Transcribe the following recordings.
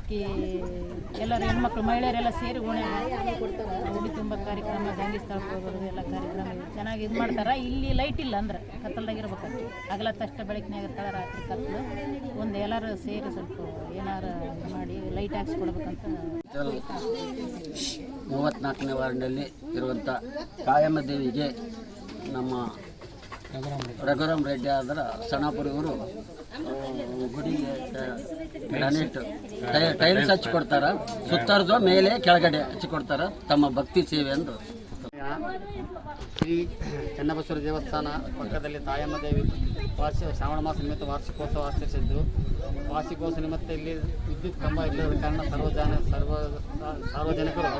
ಆಕಿ ಎಲ್ಲರೂ ಹೆಣ್ಮಕ್ಳು, ಮಹಿಳೆಯರೆಲ್ಲ ಸೇರಿ ಓಣೆ ಉಡಿ ತುಂಬ ಕಾರ್ಯಕ್ರಮ ಗಂಗೆ ಸ್ಥಳಕ್ಕೆ ಹೋಗೋದು, ಎಲ್ಲ ಕಾರ್ಯಕ್ರಮ ಚೆನ್ನಾಗಿ ಇದು ಮಾಡ್ತಾರೆ. ಇಲ್ಲಿ ಲೈಟ್ ಇಲ್ಲ ಅಂದ್ರೆ ಕತ್ತಲ್ದಾಗಿರ್ಬೇಕು ತಷ್ಟ ಬೆಳಕಿನಾಗ ಇರ್ತಾಳೆ ರಾತ್ರಿ ಕತ್ತಲು ಒಂದು ಎಲ್ಲರೂ ಸೇರಿ ಸ್ವಲ್ಪ ಏನಾರು ಮಾಡಿ ಲೈಟ್ ಹಾಕ್ಸ್ಕೊಡ್ಬೇಕಂತ ಮೂವತ್ತ್ನಾಲ್ಕನೇ ವಾರ್ಡ್ನಲ್ಲಿ ಇರುವಂಥ ಕಾಯಮ್ಮ ದೇವಿಗೆ ನಮ್ಮ ರಘುರಾಮ್ ರೆಡ್ಡಿ ಆದ್ರೆ ಸಣ್ಣಪುರಿಯವರು ಗುಡಿಗೆ ಗ್ರಾನೈಟ್ ಟೈಲ್ಸ್ ಹಚ್ಚಿ ಕೊಡ್ತಾರ. ಸುತ್ತರ್ದು ಮೇಲೆ ಕೆಳಗಡೆ ಹಚ್ಚಿ ಕೊಡ್ತಾರ. ತಮ್ಮ ಭಕ್ತಿ ಸೇವೆ ಎಂದು. ಶ್ರೀ ಚನ್ನಬಸವರ ದೇವಸ್ಥಾನ ಪಕ್ಕದಲ್ಲಿ ತಾಯಮ್ಮ ದೇವಿ ವಾರ್ಷಿಕ ಶ್ರಾವಣ ಮಾಸ ನಿಮಿತ್ತ ವಾರ್ಷಿಕೋತ್ಸವ ಆಚರಿಸಿದ್ದು ವಾರ್ಷಿಕೋತ್ಸವ ನಿಮಿತ್ತ ಇಲ್ಲಿ ವಿದ್ಯುತ್ ಕಂಬ ಇಲ್ಲದ ಕಾರಣ ಸರ್ವಜನ, ಸರ್ವ, ಸಾರ್ವಜನಿಕರು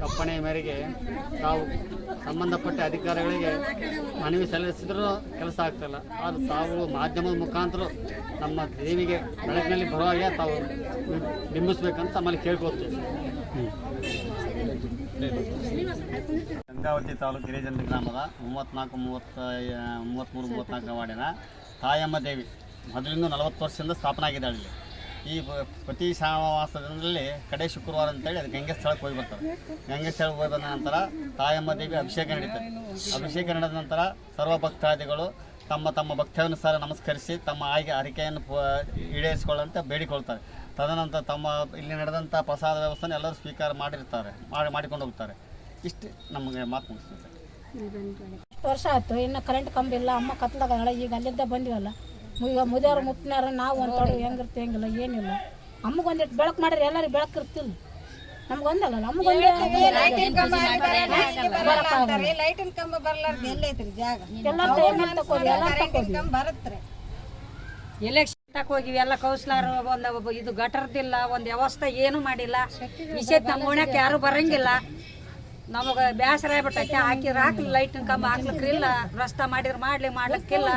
ಕಪ್ಪಣೆ ಮೇರೆಗೆ ತಾವು ಸಂಬಂಧಪಟ್ಟ ಅಧಿಕಾರಿಗಳಿಗೆ ಮನವಿ ಸಲ್ಲಿಸಿದ್ರೂ ಕೆಲಸ ಆಗ್ತಿಲ್ಲ. ಆದ್ರೆ ತಾವು ಮಾಧ್ಯಮದ ಮುಖಾಂತರ ನಮ್ಮ ದೇವಿಗೆ ಬೆಳಕಿನಲ್ಲಿ ಬರೋ ಹಾಗೆ ತಾವು ಬಿಂಬಿಸ್ಬೇಕಂತ ನಮ್ಮಲ್ಲಿ ಕೇಳ್ಕೊಳ್ತೀವಿ. ಗಂಗಾವತಿ ತಾಲೂಕು ಗಿರಿಜನ ಗ್ರಾಮದ ಮೂವತ್ತ್ನಾಲ್ಕು ಮೂವತ್ತ ಮೂವತ್ತ್ಮೂರು ಮೂವತ್ತ್ನಾಲ್ಕನೇ ವಾರ್ಡಿನ ತಾಯಮ್ಮ ದೇವಿ, ಮೊದಲಿಂದ ನಲವತ್ತು ವರ್ಷದಿಂದ ಸ್ಥಾಪನೆ ಆಗಿದ್ದಾಳೆ ಇಲ್ಲಿ. ಈ ಪ್ರತಿ ಶ್ರಾವಣ ಮಾಸದಲ್ಲಿ ಕಡೆ ಶುಕ್ರವಾರ ಅಂತೇಳಿ ಅದು ಗಂಗೆ ಸ್ಥಳಕ್ಕೆ ಹೋಗಿ ಬರ್ತಾರೆ ಗಂಗೆ ಸ್ಥಳಕ್ಕೆ ಹೋಗಿ ಬಂದ ನಂತರ ತಾಯಮ್ಮ ದೇವಿ ಅಭಿಷೇಕ ನಡೀತಾರೆ ಅಭಿಷೇಕ ನಡೆದ ನಂತರ ಸರ್ವ ಭಕ್ತಾದಿಗಳು ತಮ್ಮ ತಮ್ಮ ಭಕ್ತಾನುಸಾರ ನಮಸ್ಕರಿಸಿ ತಮ್ಮ ಆಯ್ಕೆ ಹರಿಕೆಯನ್ನು ಈಡೇರಿಸಿಕೊಳ್ಳಂತ ಬೇಡಿಕೊಳ್ತಾರೆ. ತದನಂತರ ತಮ್ಮ ಇಲ್ಲಿ ನಡೆದಂಥ ಪ್ರಸಾದ ವ್ಯವಸ್ಥೆ ಎಲ್ಲರೂ ಸ್ವೀಕಾರ ಮಾಡಿರ್ತಾರೆ. ಮಾಡಿ ಮಾಡಿಕೊಂಡು ಹೋಗ್ತಾರೆ. ಇಷ್ಟು ನಮಗೆ ಮಾತು ಮುಗಿಸ್ತಾರೆ ವರ್ಷ ಆಯ್ತು. ಇನ್ನು ಕರೆಂಟ್ ಕಂಬ ಇಲ್ಲ. ಅಮ್ಮ ಕತ್ಲಾಗಲ್ಲ ಈಗ ಅಲ್ಲಿದ್ದ ಬಂದಿವಲ್ಲ. ಈಗ ಮುದಿಯವ್ರು ಮುತ್ತಿನಾರ ನಾವು ಅಂತೇಳಿ ಹೆಂಗಿರ್ತಿ ಹೆಂಗಿಲ್ಲ ಏನಿಲ್ಲ. ಅಮ್ಮಗೆ ಒಂದಿಟ್ಟು ಬೆಳಕು ಮಾಡಿದ್ರೆ ಎಲ್ಲರಿಗೂ ಬೆಳಕು ಇರ್ತಿಲ್ಲ. ನಮ್ಗೊಂದಲ್ಲ ನಮಗೊಂದೆ ಲೈಟಿನ ಕಂಬ ಬರ್ಲಾರ್ದು ಎಲ್ಲೈತ್ರಿ ಜಾಗ ಎಲ್ಲ ಬರತ್ರಿ. ಎಲೆಕ್ಷನ್ ತಕ ಹೋಗಿವಿ ಎಲ್ಲ ಕೌನ್ಸಿಲರ್ ಒಂದು ಇದು ಗಟರ್ದಿಲ್ಲ ಒಂದು ವ್ಯವಸ್ಥೆ ಏನು ಮಾಡಿಲ್ಲ. ನಿಷೇಧ ನಮ್ಮ ಯಾರು ಬರಂಗಿಲ್ಲ. ನಮಗೆ ಬೇಸರ ಆಗ್ಬಿಟ್ಟೈತೆ. ಹಾಕಿದ್ರೆ ಹಾಕ್ಲಿ ಲೈಟಿನ ಕಂಬ ಹಾಕ್ಲಿಕ್ಕಿಲ್ಲ ರಸ್ತೆ ಮಾಡಿದ್ರೆ ಮಾಡ್ಲಿ ಮಾಡ್ಲಿಕ್ಕಿಲ್ಲ.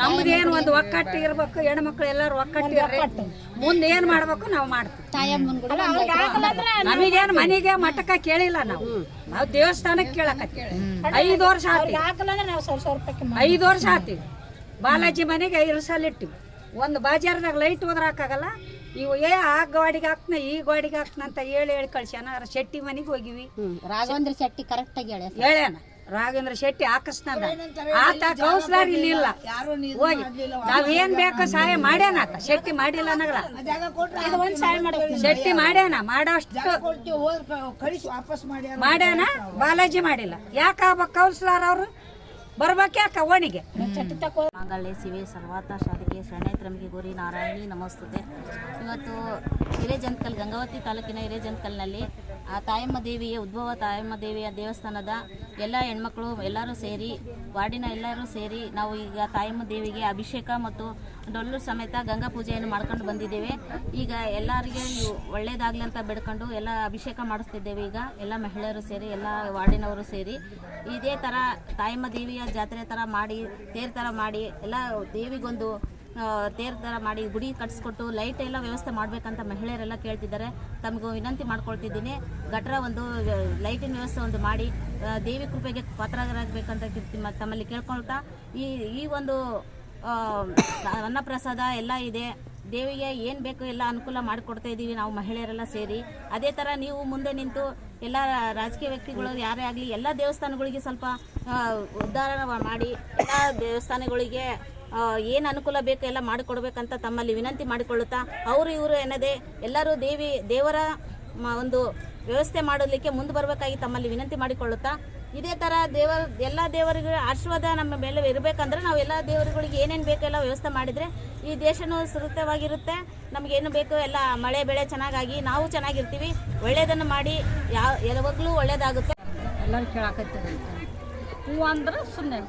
ನಮ್ದೇನು ಒಂದು ಒಕ್ಕಟ್ಟು ಇರ್ಬೇಕು. ಹೆಣ್ಮಕ್ಳು ಎಲ್ಲರೂ ಒಕ್ಕಟ್ಟಿರ್ರಿ ಮುಂದೆ ಏನು ಮಾಡ್ಬೇಕು ನಾವು ಮಾಡ್ತೀವಿ. ನಮಗೇನು ಮನೆಗೆ ಮಠಕ್ಕ ಕೇಳಿಲ್ಲ ನಾವು. ನಾವು ದೇವಸ್ಥಾನಕ್ಕೆ ಕೇಳಕತ್ತೀವಿ. ಐದು ವರ್ಷ ಆತಿ. ಐದು ವರ್ಷ ಆತಿ. ಬಾಲಾಜಿ ಮನೆಗೆ ಐದು ಸಲ ಇಟ್ಟಿವಿ. ಒಂದು ಬಾಜಾರದಾಗ ಲೈಟ್ ಹೋದ್ರೆ ಹಾಕಾಗಲ್ಲ. ಇವು ಏ ಆ ಗಾಡಿಗೆ ಹಾಕ್ನ ಈ ಗಾಡಿಗೆ ಹಾಕ್ನ ಅಂತ ಹೇಳಿ ಹೇಳಿ ಕಳ್ಸ್ಯಾನ ಶೆಟ್ಟಿ ಮನೆಗೆ ಹೋಗಿವಿ. ರಾಘವೇಂದ್ರ ಶೆಟ್ಟಿ ಕರೆಕ್ಟ್ ಆಗಿ ಹೇಳ ಹೇಳ್ಯಾನ ರಾಘವೇಂದ್ರ ಶೆಟ್ಟಿ ಹಾಕಿಸ್ನಂದ ಆತ ಕೌನ್ಸಿಲರ್ ಇಲ್ಲಿ ಇಲ್ಲ ಹೋಗಿ. ನಾವೇನ್ ಬೇಕು ಸಹಾಯ ಮಾಡ್ಯಾನ ಆತ. ಶೆಟ್ಟಿ ಮಾಡಿಲ್ಲ ಅನ್ನಗಲ್ಲ. ಒಂದು ಸಹಾಯ ಮಾಡಬೇಕು ಶೆಟ್ಟಿ ಮಾಡ್ಯಾನ ಮಾಡೋಷ್ಟು ಮಾಡ್ಯಾನ ಬಾಲಾಜಿ ಮಾಡಿಲ್ಲ. ಯಾಕೆ ಕೌನ್ಸಿಲರ್ ಅವರು? ಬರ್ಬೇಕು ಯಾಕ ಓಣಿಗೆ ಚಟ್ಟಿ ತಕೋ. ಮಾಂಗಲ್ಯ ಶಿವೆ ಸರ್ವಾತ ಶಾಲೆಗೆ ಶರಣೈತ್ರಮಿಗೆ ಗುರಿ ನಾರಾಯಣಿ ನಮಸ್ತುತೆ. ಇವತ್ತು ಹಿರೇಜಂತ್ಕಲ್ ಗಂಗಾವತಿ ತಾಲೂಕಿನ ಹಿರೇಜಂತ್ಕಲ್ನಲ್ಲಿ ಆ ತಾಯಮ್ಮ ದೇವಿಯ ಉದ್ಭವ ತಾಯಮ್ಮ ದೇವಿಯ ದೇವಸ್ಥಾನದ ಎಲ್ಲ ಹೆಣ್ಮಕ್ಳು ಎಲ್ಲರೂ ಸೇರಿ ವಾರ್ಡಿನ ಎಲ್ಲರೂ ಸೇರಿ ನಾವು ಈಗ ತಾಯಮ್ಮ ದೇವಿಗೆ ಅಭಿಷೇಕ ಮತ್ತು ಡೊಳ್ಳು ಸಮೇತ ಗಂಗಾ ಪೂಜೆಯನ್ನು ಮಾಡ್ಕೊಂಡು ಬಂದಿದ್ದೇವೆ. ಈಗ ಎಲ್ಲರಿಗೆ ಒಳ್ಳೇದಾಗಲಿ ಒಳ್ಳೇದಾಗ್ಲಿ ಅಂತ ಬೇಡ್ಕೊಂಡು ಎಲ್ಲ ಅಭಿಷೇಕ ಮಾಡಿಸ್ತಿದ್ದೇವೆ ಈಗ ಎಲ್ಲ ಮಹಿಳೆಯರು ಸೇರಿ ಎಲ್ಲ ವಾರ್ಡಿನವರು ಸೇರಿ. ಇದೇ ಥರ ತಾಯಮ್ಮ ದೇವಿಯ ಜಾತ್ರೆ ಥರ ಮಾಡಿ, ತೇರು ಥರ ಮಾಡಿ, ಎಲ್ಲ ದೇವಿಗೊಂದು ತೇರು ಥರ ಮಾಡಿ ಗುಡಿ ಕಟ್ಸ್ಕೊಟ್ಟು ಲೈಟ್ ಎಲ್ಲ ವ್ಯವಸ್ಥೆ ಮಾಡಬೇಕಂತ ಮಹಿಳೆಯರೆಲ್ಲ ಕೇಳ್ತಿದ್ದಾರೆ. ತಮಗೂ ವಿನಂತಿ ಮಾಡ್ಕೊಳ್ತಿದ್ದೀನಿ. ಗಟ್ರ ಒಂದು ಲೈಟಿನ ವ್ಯವಸ್ಥೆ ಒಂದು ಮಾಡಿ ದೇವಿ ಕೃಪೆಗೆ ಪಾತ್ರರಾಗಬೇಕಂತ ತಮ್ಮಲ್ಲಿ ಕೇಳ್ಕೊಳ್ತಾ, ಈ ಈ ಒಂದು ಅನ್ನಪ್ರಸಾದ ಎಲ್ಲ ಇದೆ. ದೇವಿಗೆ ಏನು ಬೇಕು ಎಲ್ಲ ಅನುಕೂಲ ಮಾಡಿಕೊಡ್ತಾ ಇದ್ದೀವಿ ನಾವು ಮಹಿಳೆಯರೆಲ್ಲ ಸೇರಿ. ಅದೇ ಥರ ನೀವು ಮುಂದೆ ನಿಂತು ಎಲ್ಲ ರಾಜಕೀಯ ವ್ಯಕ್ತಿಗಳು ಯಾರೇ ಆಗಲಿ ಎಲ್ಲ ದೇವಸ್ಥಾನಗಳಿಗೆ ಸ್ವಲ್ಪ ಉದ್ಧಾರ ಮಾಡಿ, ಎಲ್ಲ ದೇವಸ್ಥಾನಗಳಿಗೆ ಏನು ಅನುಕೂಲ ಬೇಕು ಎಲ್ಲ ಮಾಡಿಕೊಡ್ಬೇಕಂತ ತಮ್ಮಲ್ಲಿ ವಿನಂತಿ ಮಾಡಿಕೊಳ್ಳುತ್ತಾ, ಅವರು ಇವರು ಏನದೆ ಎಲ್ಲರೂ ದೇವಿ, ದೇವರ ಒಂದು ವ್ಯವಸ್ಥೆ ಮಾಡಲಿಕ್ಕೆ ಮುಂದೆ ಬರಬೇಕಾಗಿ ತಮ್ಮಲ್ಲಿ ವಿನಂತಿ ಮಾಡಿಕೊಳ್ಳುತ್ತಾ ಇದೇ ಥರ ದೇವರ, ಎಲ್ಲ ದೇವರಿಗೂ ಆಶೀರ್ವಾದ ನಮ್ಮ ಮೇಲೆ ಇರಬೇಕಂದ್ರೆ ನಾವು ಎಲ್ಲ ದೇವರುಗಳಿಗೆ ಏನೇನು ಬೇಕೋ ಎಲ್ಲ ವ್ಯವಸ್ಥೆ ಮಾಡಿದರೆ ಈ ದೇಶನೂ ಸುರಕ್ಷಿತವಾಗಿರುತ್ತೆ. ನಮಗೇನು ಬೇಕೋ ಎಲ್ಲ ಮಳೆ, ಬೆಳೆ ಚೆನ್ನಾಗಾಗಿ ನಾವು ಚೆನ್ನಾಗಿರ್ತೀವಿ. ಒಳ್ಳೆಯದನ್ನು ಮಾಡಿ ಯಾವ ಯಾವಾಗಲೂ ಒಳ್ಳೆಯದಾಗುತ್ತೆ ಎಲ್ಲರೂ ಕೇಳಾಕತ್ತೀವಿ ಹೂವು ಅಂದ್ರೆ ಸುಮ್ಮನೆ